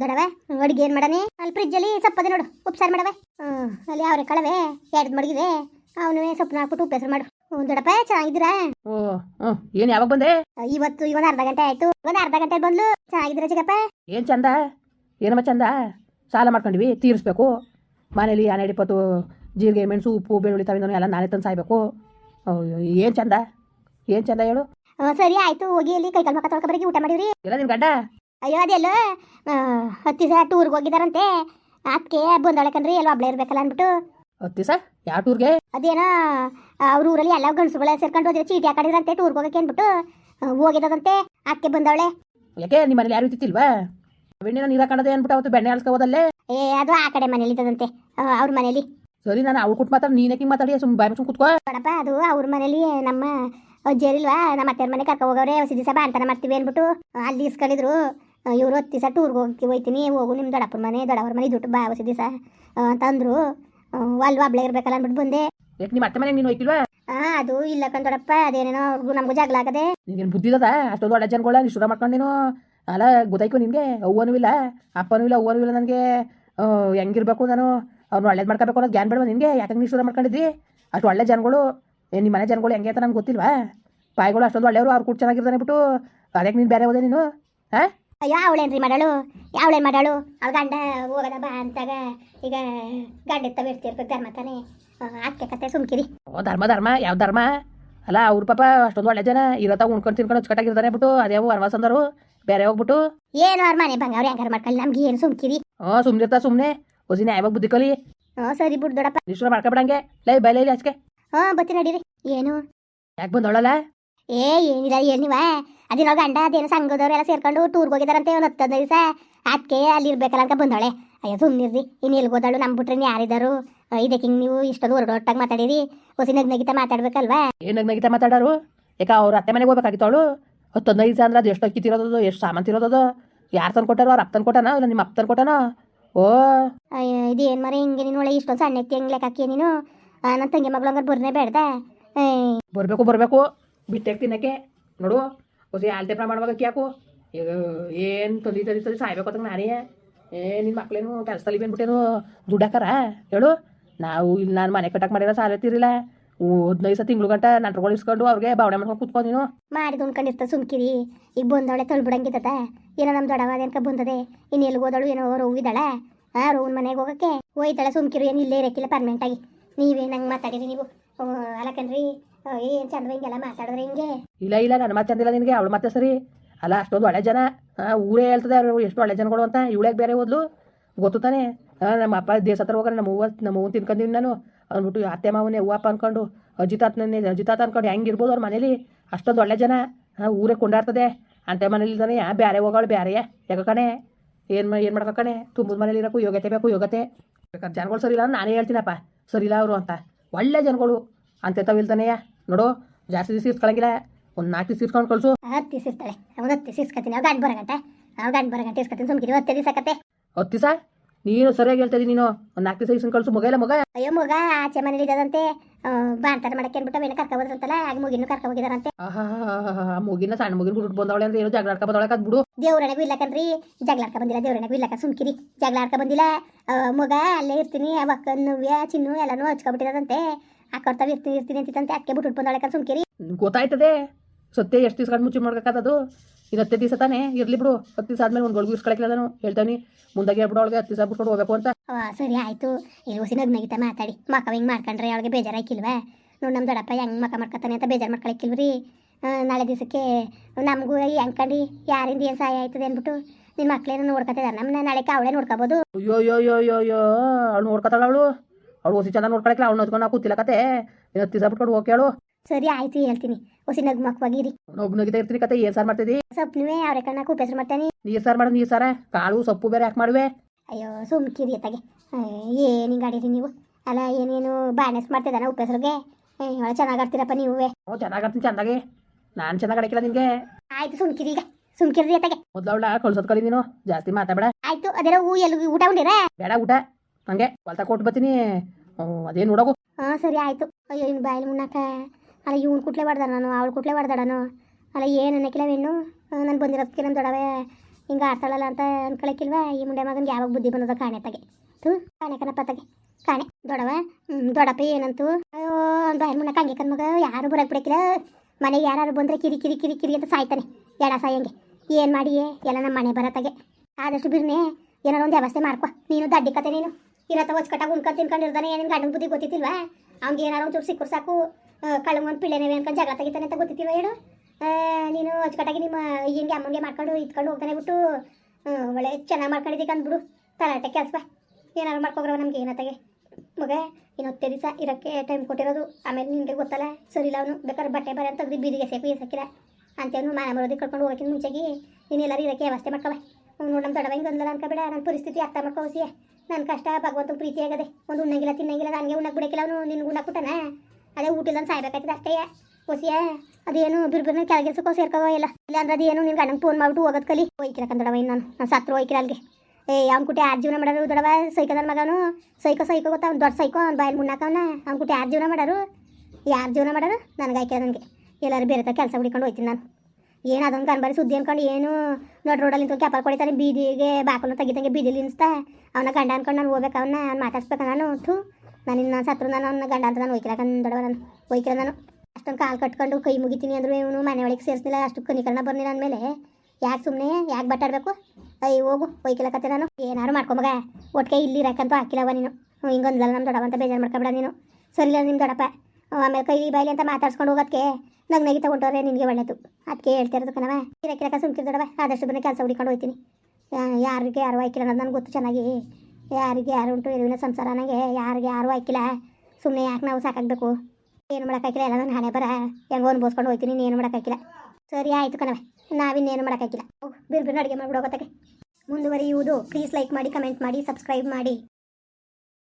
ದೊಡವ ಅಡುಗೆ ಏನು ಮಾಡನೆ ಅಲ್ಲಿ ಫ್ರಿಜ್ಜಲ್ಲಿ ಸಪ್ಪದೆ ನೋಡು ಉಪ್ಸಾರು ಮಾಡವೆ. ಹ್ಮ್ ಅಲ್ಲಿ ಅವ್ರೆ ಕಳವೆ ಎರಡು ಮಡಗಿದೆ ಅವನು ಸೊಪ್ಪು ಹಾಕ್ಬಿಟ್ಟು ಉಪ್ಪು ಹೆಸರು ಮಾಡು. ಹ್ಞೂ ದೊಡಪ್ಪ ಚೆನ್ನಾಗಿದ್ದೀರಾ? ಓ ಹ್ಞೂ ಏನು ಯಾವಾಗ ಬಂದೆ? ಇವತ್ತು ಇವನ ಅರ್ಧ ಗಂಟೆ ಆಯ್ತು. ಒಂದು ಅರ್ಧ ಗಂಟೆ ಬಂದ್ಲು. ಚೆನ್ನಾಗಿದ್ದೀರಾ ಚಿಕ್ಕಪ್ಪ? ಏನು ಚಂದ? ಏನಮ್ಮ ಚಂದ? ಸಾಲ ಮಾಡ್ಕೊಂಡಿವಿ ತೀರಿಸ್ಬೇಕು. ಮನೇಲಿ ಹನ್ನೆರಡು ಇಪ್ಪತ್ತು ಜೀರಿಗೆ ಮೆಣಸು ಉಪ್ಪು ಬೆಳ್ಳುಳ್ಳಿ ತಗೊಂಡು ಎಲ್ಲ ನಾನೇ ತಂದು ಸಾಯ್ಬೇಕು. ಏನು ಚಂದ? ಏನು ಚಂದ ಹೇಳು? ಹ್ಞೂ ಸರಿ ಆಯ್ತು. ಹೋಗಿ ಅಲ್ಲಿ ಕೈ ಕಾಲು ಮಕ್ಕ ತೊಳ್ಕೊಬರಿಗೆ ಊಟ ಮಾಡಿವ್ರಿ. ಎಲ್ಲ ನಿನ್ ಗಂಡ? ಅಯ್ಯೋ ಅದೆಲ್ಲ ಹತ್ತು ದಿವಸ ಟೂರ್ಗೆ ಹೋಗಿದಾರಂತೆ. ಅದಕ್ಕೆ ಬಂದೊಳೆ ಕಣ್ರಿ ಎಲ್ಲ ಒಬ್ಳೆ ಇರ್ಬೇಕಲ್ಲ ಅಂದ್ಬಿಟ್ಟು. ಹತ್ತು ದಿವಸ ಯಾವ ಟೂರ್ಗೆ ಅದೇನೋ ಅವ್ರ ಊರಲ್ಲಿ ಎಲ್ಲ ಗಂಡಸುಗಳ ಸೇರ್ಕೊಂಡು ಹೋದ್ರೆ ಚೀಟಿ ಹಾಕಾಡಿದ್ರಂತೆ ಟೂರ್ಗೆ ಹೋಗಕ್ಕೆ ಅಂದ್ಬಿಟ್ಟು. ಹೋಗಿದದಂತೆ ಅದಕ್ಕೆ ಬಂದವಳೆ. ಯಾಕೆ ನಿಮ್ಮ ಮನೇಲಿ ಯಾರು ಇತ್ತಿಲ್ವಾ ಬೆಣ್ಣೆನ ನೀರು ಹಾಕೋದೇ ಅಂದ್ಬಿಟ್ಟು ಅವತ್ತು ಬೆಣ್ಣೆ ಹಾಲ್ಸ್ಕೋಬೋದಲ್ಲೇ ಏ ಅದು ಆ ಕಡೆ ಮನೇಲಿ ಇದ್ದದಂತೆ ಅವ್ರ ಮನೇಲಿ. ಸರಿ ನಾನು ಅವ್ರು ಕುಟ್ ಮಾತಾಡಿ ನೀನೇ ಹಿಂಗೆ ಮಾತಾಡಿ ಸುಮ್ಮನೆ ಬಾಯ್ ಮುಚ್ಚು ಕುತ್ಕೋ. ನೋಡಪ್ಪ ಅದು ಅವ್ರ ಮನೇಲಿ ನಮ್ಮ ಅಜ್ಜರಿಲ್ವಾ ನಮ್ಮ ಅತ್ತೆಯವ್ರ ಮನೆ ಕರ್ಕೊ ಹೋಗವ್ರೆ ಹೊಸ ದಿವಸ ಬಾಂತನ ಮಾಡ್ತೀವಿ ಅಂದ್ಬಿಟ್ಟು. ಅಲ್ಲಿ ಇಸ್ಕೊಂಡಿದ್ರು ಇವ್ರು ಹತ್ತು ದಿವಸ ಟೂರ್ಗೆ ಹೋಗಿ ಹೋಯ್ತೀನಿ ಹೋಗು ನಿಮ್ಮ ದೊಡ್ಡಪ್ಪನ ಮನೆ ದೊಡ್ಡವ್ರ ಮನೆ ದುಡ್ಡು ಬಾ ಹೊಸ ದಿವಸ ಅಂತಂದ್ರು ಅಲ್ಲಿ ಒಬ್ಳೆ ಇರ್ಬೇಕಲ್ಲ ಅಂದ್ಬಿಟ್ಟು ಬಂದೆ. ಯಾಕೆ ನಿಮ್ಮ ಅತ್ತೆ ಮನೆಗೆ ನೀನು ಹೋಯ್ತಿಲ್ವಾ ಹಾಂ ಅದು ಇಲ್ಲ ಕಂದೊಡಪ್ಪ ಅದೇನೇನೋ ಅವ್ರಿಗೂ ನಮಗೂ ಜಗಳ ಆಗದೆ. ನಿನಗೇನು ಬುದ್ಧಿದದ ಅಷ್ಟೊಂದು ಒಳ್ಳೆ ಜನಗಳ ಶುರು ಮಾಡ್ಕೊಂಡು ನೀನು? ಅಲ್ಲ ಗೊತ್ತಾಯ್ಕೋ ನಿನಗೆ? ಅವ್ವನೂ ಇಲ್ಲ ಅಪ್ಪನೂ ಇಲ್ಲ ಅವ್ವನೂ ಇಲ್ಲ ನನಗೆ. ಹೆಂಗಿರ್ಬೇಕು ನಾನು? ಅವ್ರನ್ನ ಒಳ್ಳೇದು ಮಾಡ್ಕೋಬೇಕು ಅನ್ನೋದು ಜ್ಞಾನ ಬೇಡವಾ ನಿನಗೆ? ನೀನು ಶುರು ಮಾಡ್ಕೊಂಡಿದ್ದಿ? ಅಷ್ಟು ಒಳ್ಳೆ ಜನಗಳು. ನಿಮ್ಮ ಮನೆ ಜನಗಳು ಹೆಂಗೆ ಅಂತ ನಂಗೆ ಗೊತ್ತಿಲ್ವಾ? ಪಾಯಿಗಳು ಅಷ್ಟೊಂದು ಒಳ್ಳೆಯವರು ಅವ್ರು ಕೂಡ ಚೆನ್ನಾಗಿರ್ತಾನೆ ಬಿಟ್ಟು ಅದಕ್ಕೆ ನೀನು ಬೇರೆ ಹೋದೆ ನೀನು? ಹಾಂ ಅಯ್ಯೋ ಅವಳೇನ್ರಿ ಮಾಡಾಳು? ಯಾವಳೇನ್ ಮಾಡಾಳು? ಅವ್ಳ ಗಂಡ ಹೋಗದ ಬಾ ಅಂತಾಗ ಈಗ ಗಂಡ ಎತ್ತ ಇರ್ತಿರ್ಬೇಕು ಧರ್ಮ ತಾನೆ ಅದಕ್ಕೆ ಕತೆ ಸುಮ್ಕಿರಿ. ಓ ಧರ್ಮ ಧರ್ಮ ಯಾವ ಧರ್ಮ? ಅಲ್ಲ ಅವ್ರ ಪಾಪ ಅಷ್ಟೊಂದು ಒಳ್ಳೆ ಜನ ಇರತ್ತ ಉಣ್ಕೊಂಡು ತಿನ್ಕೊಂಡು ಅಚ್ಚುಕಟ್ಟಾಗಿರ್ತಾನೆ ಬಿಟ್ಟು ಅದೇ ವನವಾಸ ಅಂದರು ಬೇರೆ ಹೋಗ್ಬಿಟ್ಟು. ಏನು ಅವ್ರ ಮನೆ ಬಂಗ ಅವ್ರು ಹೆಂಗಾರ ಮಾಡ್ಕೊಳ್ಳಿ ನಮ್ಗೆ ಏನು ಸುಮ್ಕಿರಿ. ಹ್ಞೂ ಸುಮ್ಮನಿರ್ತಾ ಸುಮ್ಮನೆ ಹೊಸಿ ನ್ಯಾಯವಾಗಿ ಬುದ್ಧಿ ಕಲಿ? ಹ್ಞೂ ಸರಿ ಬಿಡು ದೊಡ್ಡಪ್ಪ ನಿಷ್ಠುರ ಮಾಡ್ಕೊಬಿಡಂಗೆ ಲೈ ಬೈ ಲೈ ಅಚ್ಕೆ. ಹಾ ಬತ್ತಿ ನಡೀರಿ. ಏನು? ಯಾಕೆ ಬಂದೋಳಲ್ಲ ಏ ಏನಿಲ್ಲ ಏನಿವಾ ನೀವ? ಅದೇನೋ ಗಂಡ ಅದೇನು ಸಂಘದವ್ರು ಎಲ್ಲ ಸೇರ್ಕೊಂಡು ಟೂರ್ಗೆ ಹೋಗಿದಾರಂತೆ ಒಂದು ಹತ್ತು ಹದಿನೈದು ದಿವಸ. ಅದಕ್ಕೆ ಅಲ್ಲಿ ಇರ್ಬೇಕಲ್ಲ ಅಂತ ಬಂದವಳೆ. ಅಯ್ಯೋ ಸುಮ್ಮನಿರ್ರಿ ಇನ್ನು ಎಲ್ಲಿ ಹೋದಳು? ನಮ್ಮ ಬಿಟ್ರೆ ಯಾರಿದ್ದಾರು ಇದಕ್ಕೆ ಹಿಂಗೆ ನೀವು ಇಷ್ಟೊಂದು ಹೊರಡೊಟ್ಟಾಗಿ ಮಾತಾಡಿರಿ. ಹೊಸ ನಗ್ನಗಿತ ಮಾತಾಡ್ಬೇಕಲ್ವಾ? ಏನು ನಗ್ನಗಿತ ಮಾತಾಡೋರು? ಯಾಕೆ ಅವ್ರ ಅತ್ತೆ ಮನೆಗೆ ಹೋಗ್ಬೇಕಾಗಿತ್ತು ಅವಳು ಹತ್ತು ಹದಿನೈದು ದಿವಸ ಅಂದ್ರೆ ಅದು ಎಷ್ಟು ಅಕ್ಕಿ ತಿರೋದು ಎಷ್ಟು ಸಾಮಾನು ತಿರೋದು ಯಾರು ತಂದು ಕೊಟ್ಟಾರೋ ಅವ್ರು ಅಪ್ಪ ತಂದು ಕೊಟ್ಟಾನ? ಇಲ್ಲ ನಿಮ್ಮ ಅಪ್ಪ ತಂದು ಕೊಟ್ಟಾನ? ಓ. ಅಯ್ಯೋ ಇದು ಏನು ಮರ ಹಿಂಗೆ ನೀನು ಒಳ್ಳೆ ಇಷ್ಟೊಂದು ಸಣ್ಣ ಎತ್ತಿ ಹೆಂಗೆ ಅಕ್ಕಿ ನೀನು? ನನ್ನ ತಂಗಿ ಮಗಳು ಹಂಗಾರೆ ಬರ್ನೇ ಬೇಡ್ದ? ಬರಬೇಕು ಬರಬೇಕು. ಬಿಟ್ಟೆ ತಿನ್ನಕ್ಕೆ. ನೋಡು. ಹೊಸಿ ಆಲ್ತೆ ಮಗ ಕ್ಯಾಕು ಈಗ ಏನು ತಂದಿ ತಂದಿ ತಂದಿ ಸಾಯ್ಬೇಕು ಅಂತ ನಾನೇ ಏ ನಿನ್ನ ಮಕ್ಳೇನು ಕೆಲಸದಲ್ಲಿ ಬಂದ್ಬಿಟ್ಟೇನು ದುಡ್ಡಾಕಾರ ಹೇಳು ನಾವು ಇಲ್ಲಿ ನಾನು ಮನೆ ಕಟ್ಟಕ್ಕೆ ಮಾಡಿರೋ ಸಾಲ ತಿರಿಲ್ಲ ಹದಿನೈದು ಸಹ ತಿಂಗಳು ಗಂಟ ನಂಟ್ರುಗಳು ಇಸ್ಕೊಂಡು ಅವ್ರಿಗೆ ಬಾವಣೆ ಮಾಡ್ಕೊಂಡು ಕೂತ್ಕೊಂಡು ನೀನು ಮಾಡಿ ಉಣ್ಕೊಂಡಿರ್ತ ಸುಮ್ಕಿರಿ ಈಗ ಬಂದವಳೆ ತೊಳ್ಬಿಡಂಗಿತ್ತದ ಏನೋ ನಮ್ಮ ದೊಡ್ಡವ ಅದೇನಕ ಬಂದದೆ ಇನ್ನು ಎಲ್ಲಿ ಹೋದಳು ಏನೋ ರೋವಿದ್ದಾಳ ಆ ರೋವನ್ ಮನೆಗೆ ಹೋಗಕ್ಕೆ ಹೋಯ್ತಾಳೆ ಸುಮ್ಕಿರು ಏನು ಇಲ್ಲೇ ಇರಕ್ಕಿಲ್ಲ ಪರ್ಮನೆಂಟ್ ಆಗಿ ನೀವೇನು ಹಂಗೆ ಮಾತಾಡಿರಿ ನೀವು ಅಲ್ಲಕನ್ರಿ ಏನು ಚಂದ್ರ ಹಿಂಗೆಲ್ಲ ಮಾತಾಡಿದ್ರೆ ಹಿಂಗೆ? ಇಲ್ಲ ಇಲ್ಲ ನನ್ನ ಮಾತು ಚಂದಿಲ್ಲ ನಿನಗೆ, ಅವಳು ಮತ್ತೆ ಸರಿ ಅಲ್ಲ, ಅಷ್ಟೊಂದು ಒಳ್ಳೆ ಜನ. ಊರೇ ಹೇಳ್ತದೆ ಅವ್ರು, ಎಷ್ಟು ಒಳ್ಳೆ ಜನಗಳು ಅಂತ. ಇವಳಿಗೆ ಬೇರೆ ಓದ್ಲು. ಗೊತ್ತು ತಾನೆ? ನಮ್ಮ ಅಪ್ಪ ದೇಶ ಹತ್ರ ಹೋಗೋಣ ನಮ್ಮ ಹೂವ ನಮ್ಮ ಹೂವು ತಿನ್ಕೊಂಡಿನಿ ನಾನು. ಅಂದ್ಬಿಟ್ಟು ಅತ್ತೆ ಮಾವನೇ ಹೂವಪ್ಪ ಅನ್ಕೊಂಡು ಅಜಿತಾತ್ನೇ ಅಜಿತಾತ್ ಅನ್ಕೊಂಡು ಹೆಂಗೆ ಅನ್ಕೊಂಡು ಹೆಂಗಿರ್ಬೋದು ಅವ್ರ ಮನೇಲಿ? ಅಷ್ಟೊಂದು ಒಳ್ಳೆ ಜನ. ಊರೇ ಕೊಂಡಾಡ್ತದೆ. ಅಂತ ಮನೇಲಿ ಯಾ ಬೇರೆ ಹೋಗೋಳು ಯಾಕ ಕಣೆ? ಏನು ಏನು ಮಾಡ್ಕೊ ಕಣೆ? ತುಂಬದ ಮನೇಲಿ ಇರೋಕ್ಕೂ ಯೋಗ್ಯತೆ ಬೇಕು, ಯೋಗ್ಯತೆ. ಬೇಕಾದ್ರೆ ಜನಗಳು ಸರಿ ಇಲ್ಲ ನಾನೇ ಹೇಳ್ತೀನಪ್ಪ. ಸರಿ ಇಲ್ಲ ಅವರು ಅಂತ. ಒಳ್ಳೆ ಜನಗಳು. ಅಂತ ಇಲ್ತಾನೆಯ ನೋಡು ಜಾಸ್ತಿ ದಿವಸ ಇಸ್ಕೊಳಂಗಿಲ್ಲ. ಒಂದು ನಾಲ್ಕು ದಿವಸ ಇಸ್ಕೊಂಡು ಕಳಿಸು. ಹತ್ತು ದಿವಸ ಇರ್ತಾಳೆ ಒಂದು ಹತ್ತು ದಿವಸ ಇಸ್ಕತೀನಿ. ಅವ್ರು ಗಂಟೆ ನಾವು ಗಾಡಿ ಬರೋ ಇಸ್ಕತೀನಿ. ಸುಮ್ಕಿರಿ ಹತ್ತು ದಿವಸ ಕತೆ ಹತ್ತು ದಿವಸ? ನೀನು ಸರಿಯಾಗಿ ಹೇಳ್ತಾ ನೀನು. ಒಂದು ನಾಲ್ಕು ದಿವಸ ಇಸ್ಕೊಂಡು ಕಳಿಸು ಮಗ ಇಲ್ಲ ಮಗ ಅಯ್ಯೋ ಮಗ ಆಚೆ ಮನೇಲಿ ಇದ್ದದಂತೆ. ಬಾಣ್ತಾರ ಮಾಡಕ್ಕೆ ಅಂದ್ಬಿಟ್ಟು ಮೇಲೆ ಕರ್ಕೊ ಬಂದ್ರಂತಲ್ಲ ಆಗ ಮುಗಿನೂ ಕರ್ಕೊ ಹೋಗಿದಾರಂತೆ. ಮುಗಿನ ಸಣ್ಣ ಮುಗಿನ ಬಿಟ್ಟು ಬಂದವಳೆ ಅಂದ್ರೆ ಏನು ಜಗಳ ಆಡ್ಕೊ ಬಂದವಳೆ ಬಿಡು ದೇವ್ರನೆಗೂ ಇಲ್ಲ ಕಣ್ರಿ. ಜಗಳ ಆಡ್ಕೊ ಬಂದಿಲ್ಲ ದೇವ್ರನೆಗೂ ಇಲ್ಲ ಸುಮ್ಕಿರಿ. ಜಗಳ ಆಡ್ಕೊ ಬಂದಿಲ್ಲ. ಆ, ಮಗ ಅಲ್ಲೇ ಇರ್ತೀನಿ. ಅವಕ್ಕ ನವ್ಯ ಚಿನ್ನು ಎಲ್ಲನೂ ಹಚ್ಕೊಬಿಟ್ಟಿದಂತೆ ಹಾಕೊಡ್ತಾವ ಇರ್ತೀನಿ ಇರ್ತೀನಿ ಅಂತಿತ್ತಂತೆ ಅಕ್ಕೆ ಬಿಟ್ಟು ಬಂದವಳೆ ಕಣ್ ಸುಮ್ಕಿರಿ. ಗೊತ್ತಾಯ್ತದೆ. ಸತ್ಯ ಎಷ್ಟು ದಿವಸ ಮುಚ್ಚಿ ಮಾಡ್ಬೇಕಾದದು ಇದು ಹತ್ತು ದಿವಸ ತಾನೇ? ಇರ್ಲಿ ಬಿಡು. ಹತ್ತು ದಿವಸ ಆದ್ಮೇಲೆ ಒಂದು ಗೊಳಗು ಇಸ್ಕೊಳಕ್ಕಿಲ್ಲ ನಾನು ಹೇಳ್ತಾನೆ ಮುಂದಾಗೆ ಹೇಳ್ಬಿಡು ಅವಳಿಗೆ ಹತ್ತು ದಿವಸ ಬಿಟ್ಕೊಂಡು ಹೋಗಬೇಕು ಅಂತ. ಆ, ಸರಿ ಆಯ್ತು. ಇಲ್ಲಿ ಹೊಸಿ ನಗ್ನಗಿತ ಮಾತಾಡಿ. ಮಕ ಹಿಂಗೆ ಮಾಡ್ಕೊಂಡ್ರೆ ಅವಳಿಗೆ ಬೇಜಾರಾಕಿಲ್ವಾ ನೋಡಿ ನಮ್ಮ ದೊಡ್ಡಪ್ಪ ಹೆಂಗೆ ಮಕ ಮಾಡ್ಕೊತಾನೆ ಅಂತ ಬೇಜಾರು ಮಾಡ್ಕೊಳಕ್ಕಿಲ್ವ್ರಿ ಆ, ನಾಳೆ ದಿವಸಕ್ಕೆ ನಮಗೂ ಹೆಂಗ್ಕಂಡು ಯಾರಿಂದ ಏನು ಸಹಾಯ ಆಯ್ತದೆ ಅಂದ್ಬಿಟ್ಟು ನಿಮ್ಮ ಮಕ್ಳೇನೋ ನೋಡ್ಕೊತಿದ್ದಾರೆ ನಮ್ಮನ್ನ ನಾಳೆಕ ಅವಳೇ ನೋಡ್ಕೋಬೋದು. ಅಯ್ಯೋ ಅಯ್ಯೋ ಅಯ್ಯೋ ಅಯ್ಯೋ ಅಯ್ಯೋ ಅವಳು ನೋಡ್ಕೊತಾಳ ಅವಳು? ಅವಳು ಹೊಸಿ ಚಂದ ನೋಡ್ಕೊಳಕ್ಕೆ ಅವ್ಳು ನೋಡ್ಕೊಂಡು ನಾವು ಕೂತಿಲ್ಲ. ಕತೆ ಇನ್ನು ಹೋಗಿ ಹೇಳು ಸರಿ ಆಯ್ತು ಹೇಳ್ತೀನಿ. ಹೊಸಿ ನಗ್ ಮಕ್ವಾಗಿರಿ ನಗ್ ನಗಿತಾ ಇರ್ತೀನಿ ಕತೆ ಏನ್ ಸಾರ್ ಮಾಡ್ತಿದ್ದಿ ಸೊಪ್ಪುವೆ ಅವ್ರ ಕಣ್ಣ ಕೂಪೆಸ್ರು ಮಾಡ್ತಾನೆ. ನೀರು ಸಾರ್ ಮಾಡು ನೀರ್ ಸಾರ. ಕಾಳು ಸೊಪ್ಪು ಬೇರೆ ಯಾಕೆ ಮಾಡುವೆ. ಅಯ್ಯೋ ಸುಮ್ಕಿರಿ ಅತ್ತಾಗೆ ಏನು ಗಾಡಿ ಆಡಿರಿ ನೀವು? ಅಲ್ಲ ಏನೇನು ಬಾಣೆಸ್ ಮಾಡ್ತಿದ್ದಾನ ಉಪ್ಪೆಸ್ರಿಗೆ ಒಳ್ಳೆ ಚೆನ್ನಾಗಿ ಆಡ್ತೀರಪ್ಪ ನೀವೇ. ಓ ಚೆನ್ನಾಗಿ ಆಡ್ತೀನಿ ಚೆನ್ನಾಗಿ ನಾನು ಚೆನ್ನಾಗಿ ಆಡಕ್ಕಿಲ್ಲ ನಿಮಗೆ ಆಯ್ತು ಸುಮ್ಕಿರಿ ಈಗ. ಸುಮ್ಕಿರಿ ಅತ್ತಾಗೆ ಮೊದಲು ಅವಳ ಕಳ್ಸೋದ್ ಕಲಿ ನೀನು. ಜಾಸ್ತಿ ಮಾತಾಡ ಆಯ್ತು ಅದೇ ಹೂ ಎಲ್ಲಿ ಊಟ ಉಂಡಿರ? ಬೇಡ ಊಟ. ಹಂಗೆ ಹೊಲ್ತ ಕೊಟ್ಟು ಬರ್ತೀನಿ. ಅದೇ ನೋಡೋಗು. ಹಾಂ ಸರಿ ಆಯ್ತು. ಅಯ್ಯೋ ಇನ್ನು ಬಾಯಲ್ಲಿ ಮುನ್ನಾಕ ಅಲ್ಲ ಇವ್ನು ಕುಟ್ಲೆ ಹೊಡ್ದ ನಾನು ಅವಳು ಕುಟ್ಲೆ ಹೊಡ್ದಾಡನು ಅಲ್ಲ ಏನು ಅನ್ನಕ್ಕಿಲ್ಲ ಹೆಣ್ಣು. ನಾನು ಬಂದಿರೋದಕ್ಕೆ ನಮ್ಮ ದೊಡವೆ. ಹಿಂಗೆ ಆಡ್ತಾಳಲ್ಲ ಅಂತ ಅನ್ಕೊಳಕ್ಕಿಲ್ವಾ? ಈ ಮುಂಡೆ ಮಗನಿಗೆ ಯಾವಾಗ ಬುದ್ಧಿ ಬಂದದ ಕಾಣೆ ತಗೆ. ತು ಕಾಣೆ ಕಣಪ್ಪ ತಗೆ. ಕಾಣೆ ದೊಡವ. ಹ್ಮ್, ದೊಡ್ಡಪ್ಪ ಏನಂತು? ಅಯ್ಯೋ ಒಂದು ಬಾಯಿ ಮುನ್ನಾಕ ಹಂಗೆ ಕಣ್ ಮಗ. ಯಾರು ಬರಕ್ಕೆ ಬಿಡಕ್ಕಿಲ್ಲ. ಮನೆಗೆ ಯಾರು ಬಂದರೆ ಕಿರಿ ಕಿರಿ ಕಿರಿ ಕಿರಿ ಅಂತ ಸಾಯ್ತಾನೆ. ಎಡ ಸಾಯಂಗೆ. ಏನು ಮಾಡಿ ಎಲ್ಲ ನಮ್ಮ ಮನೆ ಬರತ್ತಾಗೆ ಆದಷ್ಟು ಬಿರ್ನೆ ಏನಾರ ಒಂದು ವ್ಯವಸ್ಥೆ ಮಾಡ್ಕೊ. ನೀನು ದಡ್ಡಿ ಕತೆ ನೀನು. ಇರತ್ತ ಒಚ್ಕಟ್ಟಾಗ ಉಣ್ಕೊಂಡು ತಿನ್ಕೊಂಡಿರ್ತಾನೆ ಏನೇನು ಗಂಡನ ಬುದ್ಧಿ ಗೊತ್ತಿತ್ತಿಲ್ವಾ? ಅವ್ನಿಗೆ ಏನಾರ ಒಂಚೂರು ಸಿಕ್ಕರು ಸಾಕು. ಕಳಂಗೊಂದು ಪಿಳ್ಳೆನೇವೆ ಅನ್ಕೊಂಡು ಜಗಳ ತೆಗಿತಾನೆ ಅಂತ ಗೊತ್ತಿತ್ತಿಲ್ವ ಹೇಳು? ನೀನು ಹೊಚ್ಕಟ್ಟಾಗಿ ನಿಮ್ಮ ಹಿಂಗೆ ಅಮ್ಮಂಗೆ ಮಾಡ್ಕೊಂಡು ಇತ್ಕೊಂಡು ಹೋಗ್ತಾನೆ ಬಿಟ್ಟು ಒಳ್ಳೆ ಚೆನ್ನಾಗಿ ಮಾಡ್ಕೊಂಡಿದ್ದೀಗ ಅಂದ್ಬಿಡು ತಲಾಟೆ ಕೆಲಸ ಏನಾರು ಮಾಡ್ಕೊಗ್ರವ ನಮ್ಗೆ ಏನತ್ತಾಗೆ ಮಗ ಇನ್ನೊತ್ತೇ ದಿವಸ ಇರೋಕ್ಕೆ ಟೈಮ್ ಕೊಟ್ಟಿರೋದು. ಆಮೇಲೆ ನಿನಗೆ ಗೊತ್ತಲ್ಲ, ಸರಿ ಇಲ್ಲ ಅವನು, ಬೇಕಾದ್ರೆ ಬಟ್ಟೆ ಬರ ಅಂತ ತೆಗ್ದು ಬೀದಿಗೆ ಸೇಕು ಎಸಕ್ಕಿಲ್ಲ ಅಂತೇನು ಮಾನ ಬರೋದಕ್ಕೆ ಕರ್ಕೊಂಡು ಹೋಗೋಕ್ಕಿಂತ ಮುಂಚೆಗೆ ನೀನು ಎಲ್ಲರೂ ಇರೋಕ್ಕೆ ವ್ಯವಸ್ಥೆ ಮಾಡ್ಕೊವ ನೋಡು ನಮ್ಮ ದೊಡ್ಡವ ಹಿಂಗೆ ಅಂದಲ್ಲ ಅನ್ಕೋಬೇಡ ನನ್ನ ಪರಿಸ್ಥಿತಿ ಅರ್ಥ ಮಾಡ್ಕೋಸಿ. ನನ್ನ ಕಷ್ಟ ಭಗವಂತ ಪ್ರೀತಿ ಆಗದೆ, ಒಂದು ಉಣ್ಣಂಗಿಲ್ಲ ತಿನ್ನಂಗಿಲ್ಲ, ನನಗೆ ಉಣ್ಣಕ್ಕೆ ಬಿಡಕ್ಕಿಲ್ಲ ಅವನು, ನಿನ್ಗೆ ಉಣ್ಣಕ್ಬಿಟ್ಟನ ಅದೇ ಊಟಿಲ್ಲ ಸಾಯ್ಬೇಕಾಯ್ತದೆ ಅಷ್ಟೇ. ಓಸಿಯ, ಅದೇನು ಬಿರ್ಬಿರ್ನ ಕೆಳಗಿಲ್ಸಕ್ಕೋ ಸೇರ್ಕೋ ಇಲ್ಲ ಇಲ್ಲ ಅಂದ್ರೆ ಅದೇನು ನಿನ್ಗೆ ಅಣ್ಣಂಗೆ ಫೋನ್ ಮಾಡ್ಬಿಟ್ಟು ಹೋಗೋದು ಕಲಿ. ಹೋಯ್ಕಿಲ್ಲ ಕಂದಡವ ಇನ್ನು ನಾನು ನಾನು ಸತ್ರ ಹೋಯ್ಕಿಲ್ಲ ಅಲ್ಲಿಗೆ ಏ, ಅವ್ನ ಕುಟಿ ಯಾರು ಜೀವನ ಮಾಡೋರು ದೊಡವ ಸೈಕ ನನ್ನ ಮಗನು. ಸೈಕೋ ಸೈಕೋ ಗೊತ್ತಾ? ಅವ್ನು ದೊಡ್ಡ ಸೈಕೋ, ಅವ್ನು ಬಾಯಲ್ಲಿ ಮುನ್ನಾಕವನ ಅವ್ನ ಕುಟಿ ಯಾರು ಜೀವನ ಮಾಡೋರು? ಯಾರು ಜೀವನ ಮಾಡೋರು? ನನಗೆ ಆಯ್ಕೆ ನನಗೆ. ಎಲ್ಲರೂ ಬೇರೆ ಕೆಲಸ ಹುಡ್ಕೊಂಡು ಹೋಯ್ತೀನಿ ನಾನು. ಏನು ಅದೊಂದು ಕಣ್ಬರಿ ಸುದ್ದಿ ಅನ್ಕೊಂಡು ಏನು ನೋಡಿ ರೋಡಲ್ಲಿ ನಿಂತು ಕ್ಯಾಪಲ್ ಕೊಡಿತಾನೆ ಬೀದಿಗೆ ಬಾಕಲು ತೆಗಿತಂಗೆ ಬೀದಿಲಿ ನಿನ್ಸ್ತಾ ಅವನ ಗಂಡ ಅನ್ಕೊಂಡು ನಾನು ಹೋಗ್ಬೇಕು ಅವನ್ನ ನಾನು ಮಾತಾಡ್ಸ್ಬೇಕು ನಾನು. ಥೂ, ನಾನು ಇನ್ನು ಸತ್ರು ನಾನು ಅವನ ಗಂಡ ಅಂತ ನಾನು ಹೋಯ್ಕಿಲ್ಲ ದೊಡ್ಡವ ನಾನು. ಒಯ್ಕಿರ ನಾನು. ಅಷ್ಟೊಂದು ಕಾಲು ಕಟ್ಕೊಂಡು ಕೈ ಮುಗಿತೀನಿ ಅಂದ್ರೆ ಇವನು, ಮನೆ ಒಳಗೆ ಸೇರಿಸ್ಲಿಲ್ಲ ಅಷ್ಟು ಕನಿಕರಣ ಬರ್ಲಿಲ್ಲ ಅಂದಮೇಲೆ. ಯಾಕೆ ಸುಮ್ಮನೆ ಯಾಕೆ ಬಟ್ಟಾಡಬೇಕು ಅಯ್ಯ ಹೋಗು ಒಯ್ಕಿಲಕತ್ತೆ ಕತೆ ನಾನು. ಏನಾರು ಮಾಡ್ಕೊಂಬಗ ಒಟ್ಟಿಗೆ ಇಲ್ಲಿ ಇರಕ್ಕಂತೂ ಹಾಕಿಲ್ಲವ ನೀನು. ಹಿಂಗೊಂದಲ್ಲ ನಮ್ಮ ದೊಡ್ಡವ ಅಂತ ಬೇಜಾರು ಮಾಡ್ಕೊಬೇಡ ನೀನು. ಸರಿ ಇಲ್ಲ ನಿಮ್ಮ ದೊಡ್ಡಪ್ಪ. ಆಮೇಲೆ ಕೈ ಬಾಯಿಲಿ ಅಂತ ಮಾತಾಡ್ಸ್ಕೊಂಡು ಹೋಗೋದಕ್ಕೆ ನಂಗೆ ನಗಿ ತಗೊಂಡವ್ರೆ ನಿನಗೆ ಒಳ್ಳೇದು. ಅದಕ್ಕೆ ಹೇಳ್ತಿರೋದು ಕಣವ ಇರಕ್ಕಿರಕ ಕಿರಕ ದೊಡ್ಡವ ಆದಷ್ಟು ಬನ್ನಿ ಕೆಲಸ ಹುಡ್ಕೊಂಡು ಹೋಗ್ತೀನಿ ಯಾರಿಗೆ ಯಾರು ಆಯ್ಕಿಲ್ಲ ಅನ್ನೋದು ನನಗೆ ಗೊತ್ತು ಚೆನ್ನಾಗಿ. ಯಾರಿಗೆ ಯಾರು ಉಂಟು ಇರುವಿನ ಸಂಸಾರ ನನಗೆ, ಯಾರಿಗೆ ಯಾರು ಆಯ್ಕಿಲ್ಲ ಸುಮ್ಮನೆ ಯಾಕೆ ನಾವು ಸಾಕಾಗಬೇಕು? ಏನು ಮಾಡೋಕ್ಕಾಗಿಲ್ಲ, ಎಲ್ಲ ನನ್ನ ಹಣೆ ಬರ. ಹೆಂಗೋ ಅನ್ಬೋಸ್ಕೊಂಡು ಹೋಗ್ತೀನಿ ನೀನು ಮಾಡೋಕ್ಕಾಗಿಲ್ಲ. ಸರಿ, ಆಯಿತು ಕಣವೆ ನಾವಿನ್ನೇನು ಮಾಡೋಕ್ಕಾಗಿಲ್ಲ. ಬಿರು ಬಿರು ಅಡುಗೆ ಮಾಡಿಬಿಡೋಗತ್ತೆ ಮುಂದುವರಿಯುವುದು. ಪ್ಲೀಸ್ ಲೈಕ್ ಮಾಡಿ ಕಮೆಂಟ್ ಮಾಡಿ ಸಬ್ಸ್ಕ್ರೈಬ್ ಮಾಡಿ.